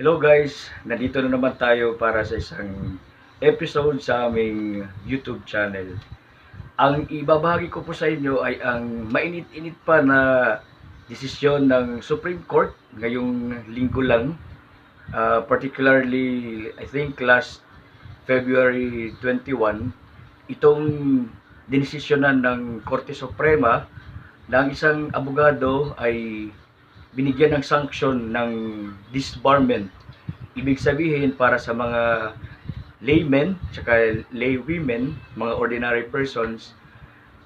Hello guys, nandito na naman tayo para sa isang episode sa aming YouTube channel. Ang ibabahagi ko po sa inyo ay ang mainit-init pa na desisyon ng Supreme Court ngayong linggo lang. Uh, particularly, I think last February 21, itong dinesisyonan ng Korte Suprema ang isang abogado ay binigyan ng sanction ng disbarment. Ibig sabihin para sa mga laymen, tsaka laywomen, mga ordinary persons,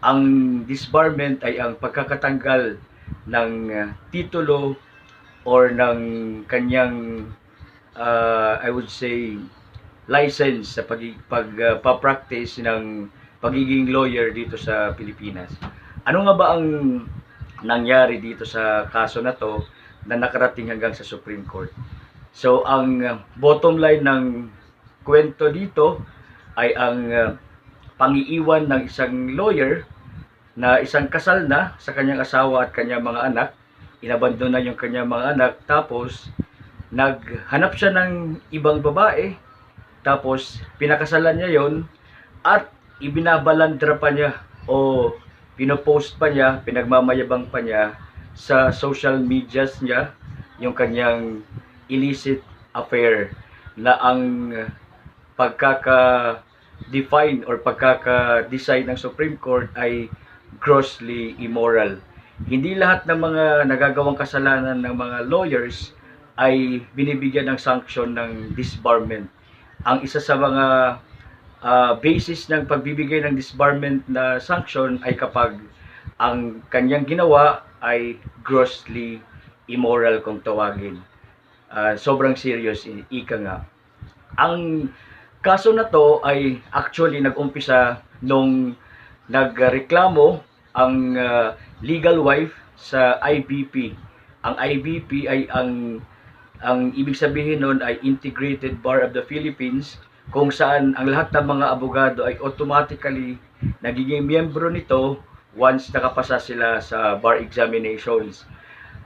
ang disbarment ay ang pagkakatanggal ng uh, titulo or ng kanyang uh, I would say license sa pag, pag uh, pa-practice ng pagiging lawyer dito sa Pilipinas. Ano nga ba ang nangyari dito sa kaso na to na nakarating hanggang sa Supreme Court. So ang uh, bottom line ng kwento dito ay ang uh, pangiiwan ng isang lawyer na isang kasal na sa kanyang asawa at kanyang mga anak. Inabandon na yung kanyang mga anak tapos naghanap siya ng ibang babae tapos pinakasalan niya yon at ibinabalandra pa niya o pinopost pa niya, pinagmamayabang pa niya sa social medias niya yung kanyang illicit affair na ang pagkaka-define or pagkaka-decide ng Supreme Court ay grossly immoral. Hindi lahat ng mga nagagawang kasalanan ng mga lawyers ay binibigyan ng sanction ng disbarment. Ang isa sa mga uh, basis ng pagbibigay ng disbarment na sanction ay kapag ang kanyang ginawa ay grossly immoral kung tawagin. Uh, sobrang serious, ika nga. Ang kaso na to ay actually nag-umpisa nung nagreklamo ang uh, legal wife sa IBP. Ang IBP ay ang ang ibig sabihin nun ay Integrated Bar of the Philippines kung saan ang lahat ng mga abogado ay automatically nagiging miyembro nito once nakapasa sila sa bar examinations.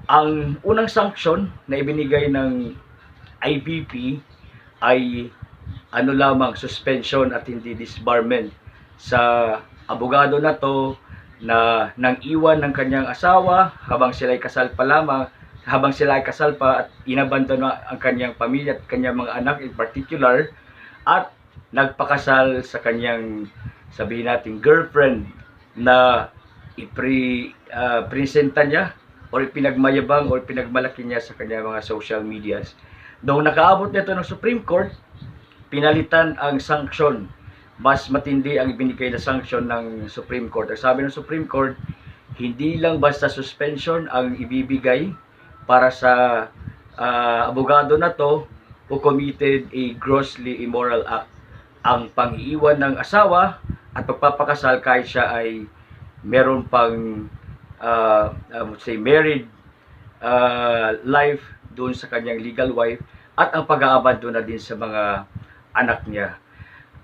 Ang unang sanction na ibinigay ng IBP ay ano lamang suspension at hindi disbarment sa abogado na to na nang iwan ng kanyang asawa habang sila ay kasal pa lamang habang sila ay kasal pa at inabandon ang kanyang pamilya at kanyang mga anak in particular at nagpakasal sa kanyang sabihin natin girlfriend na ipre uh, presenta niya or pinagmayabang or pinagmalaki niya sa kanyang mga social medias. Noong nakaabot nito ng Supreme Court, pinalitan ang sanction. Mas matindi ang ibinigay na sanction ng Supreme Court. Ang sabi ng Supreme Court, hindi lang basta suspension ang ibibigay para sa uh, abogado na to who committed a grossly immoral act. Ang pang-iwan ng asawa at pagpapakasal kahit siya ay meron pang uh, say married uh, life doon sa kanyang legal wife at ang pag-aabandon na din sa mga anak niya.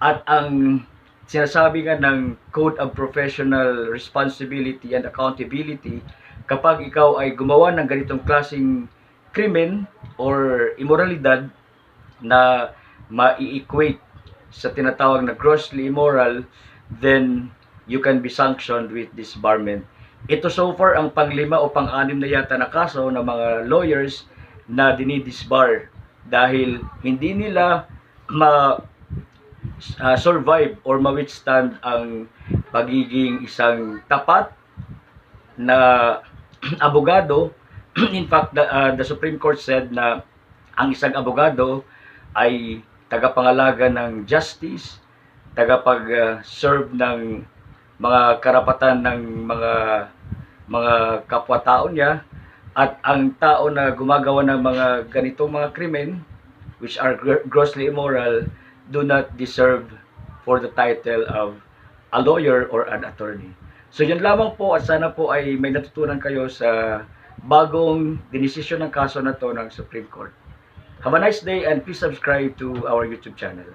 At ang sinasabi nga ng Code of Professional Responsibility and Accountability kapag ikaw ay gumawa ng ganitong klasing krimen or immoralidad na ma-equate sa tinatawag na grossly immoral, then you can be sanctioned with disbarment. Ito so far ang panglima o pang-anim na yata na kaso ng mga lawyers na dinidisbar dahil hindi nila ma uh, survive or ma-withstand ang pagiging isang tapat na abogado. In fact, the, uh, the Supreme Court said na ang isang abogado ay tagapangalaga ng justice, tagapag-serve ng mga karapatan ng mga mga kapwa-tao niya at ang tao na gumagawa ng mga ganitong mga krimen which are grossly immoral do not deserve for the title of a lawyer or an attorney. So yun lamang po at sana po ay may natutunan kayo sa bagong dinesisyon ng kaso na to ng Supreme Court. Have a nice day and please subscribe to our YouTube channel.